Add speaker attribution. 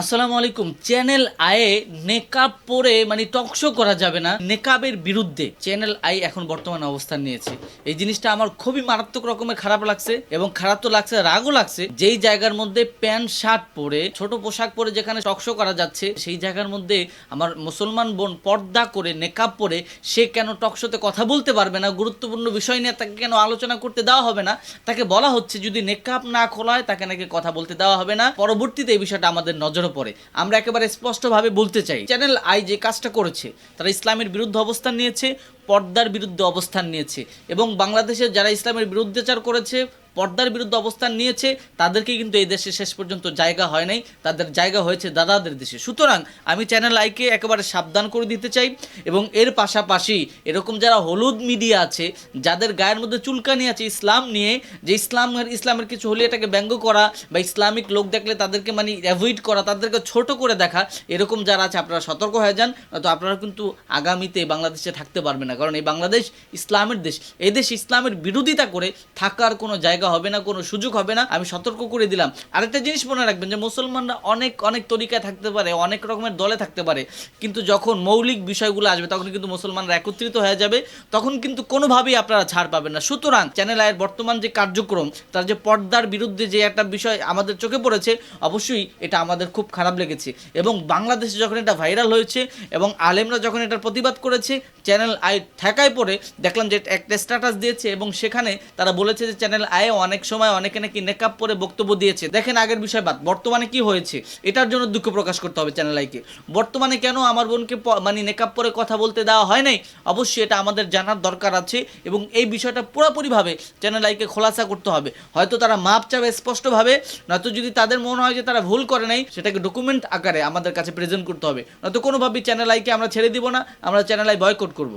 Speaker 1: আসসালামু আলাইকুম। চ্যানেল আয়ে নেকাব পরে মানে টকশো করা যাবে না, নেকাবের বিরুদ্ধে। চ্যানেল আই এখন বর্তমানে অবস্থান নিয়েছে। এই জিনিসটা আমার খুবই মারাত্মক রকমের খারাপ লাগছে এবং খারাপ তো লাগছে, রাগও লাগছে। যেই জায়গার মধ্যে প্যান্ট, শার্ট পরে, ছোট পোশাক পরে যেখানে টকশো করা যাচ্ছে, সেই জায়গার মধ্যে আমার মুসলমান বোন পর্দা করে, নেকাব পরে, সে কেন টকশোতে কথা বলতে পারবে না? গুরুত্বপূর্ণ বিষয় নিয়ে তাকে কেন আলোচনা করতে দেওয়া হবে না? তাকে বলা হচ্ছে, যদি নেকাব না খোলা হয় তাকে নাকি কথা বলতে দেওয়া হবে না। পরবর্তীতে এই বিষয়টা আমাদের নজরে পড়ে আমরা একেবারে স্পষ্টভাবে বলতে চাই, চ্যানেল আই যে কাজটা করেছে, তারা ইসলামের বিরুদ্ধে অবস্থান নিয়েছে, পর্দার বিরুদ্ধে অবস্থান নিয়েছে এবং বাংলাদেশের যারা ইসলামের বিরুদ্ধাচার করেছে পর্দার বিরুদ্ধে অবস্থান নিয়েছে, তাদেরকে কিন্তু এই দেশে শেষ পর্যন্ত জায়গা হয় নাই, তাদের জায়গা হয়েছে দাদাদের দেশে। সুতরাং আমি চ্যানেল আইকে একেবারে সাবধান করে দিতে চাই এবং এর পাশাপাশি এরকম যারা হলুদ মিডিয়া আছে, যাদের গায়ের মধ্যে চুলকানি আছে ইসলাম নিয়ে, যে ইসলামের ইসলামের কিছু হলে এটাকে ব্যঙ্গ করা বা ইসলামিক লোক দেখলে তাদেরকে মানে অ্যাভয়েড করা, তাদেরকে ছোট করে দেখা, এরকম যারা আছে আপনারা সতর্ক হয়ে যান, তো আপনারা কিন্তু আগামীতে বাংলাদেশে থাকতে পারবে না। কারণ এই বাংলাদেশ ইসলামের দেশ। এই দেশ ইসলামের বিরোধিতা করে থাকার কোনো জায়গা হবে না, কোনো সুযোগ হবে না, আমি সতর্ক করে দিলাম। আরেকটা জিনিস মনে রাখবেন যে, মুসলমানরা অনেক অনেক তরিকায় থাকতে পারে, অনেক রকমের দলে থাকতে পারে, কিন্তু যখন মৌলিক বিষয়গুলো আসবে, তখন কিন্তু মুসলমানরা একত্রিত হয়ে যাবে, তখন কিন্তু কোনোভাবেই আপনারা ছাড় পাবেন না। সুতরাং চ্যানেল আয়ের বর্তমান যে কার্যক্রম, তার যে পর্দার বিরুদ্ধে যে একটা বিষয় আমাদের চোখে পড়েছে, অবশ্যই এটা আমাদের খুব খারাপ লেগেছে। এবং বাংলাদেশে যখন এটা ভাইরাল হয়েছে এবং আলেমরা যখন এটার প্রতিবাদ করেছে চ্যানেল আয় ঠেকায় পড়ে, দেখলাম যে একটা স্ট্যাটাস দিয়েছে এবং সেখানে তারা বলেছে যে চ্যানেল আয়ে অনেক সময় অনেকে নাকি নেকাব পরে বক্তব্য দিয়েছে। দেখেন আগের বিষয় বাদ, বর্তমানে কি হয়েছে? এটার জন্য দুঃখ প্রকাশ করতে হবে চ্যানেল আইকে বর্তমানে কেন আমার বোনকে মানে নেকাব পরে কথা বলতে দেওয়া হয় নাই? অবশ্যই এটা আমাদের জানার দরকার আছে এবং এই বিষয়টা পুরোপুরিভাবে চ্যানেল আইকে খোলাসা করতে হবে। হয়তো তারা মাপ চাবে স্পষ্টভাবে, নয়তো যদি তাদের মনে হয় যে তারা ভুল করে নাই, সেটাকে ডকুমেন্ট আকারে আমাদের কাছে প্রেজেন্ট করতে হবে। নয়তো কোনোভাবেই চ্যানেল আইকে আমরা ছেড়ে দিব না, আমরা চ্যানেল আই বয়কট করব।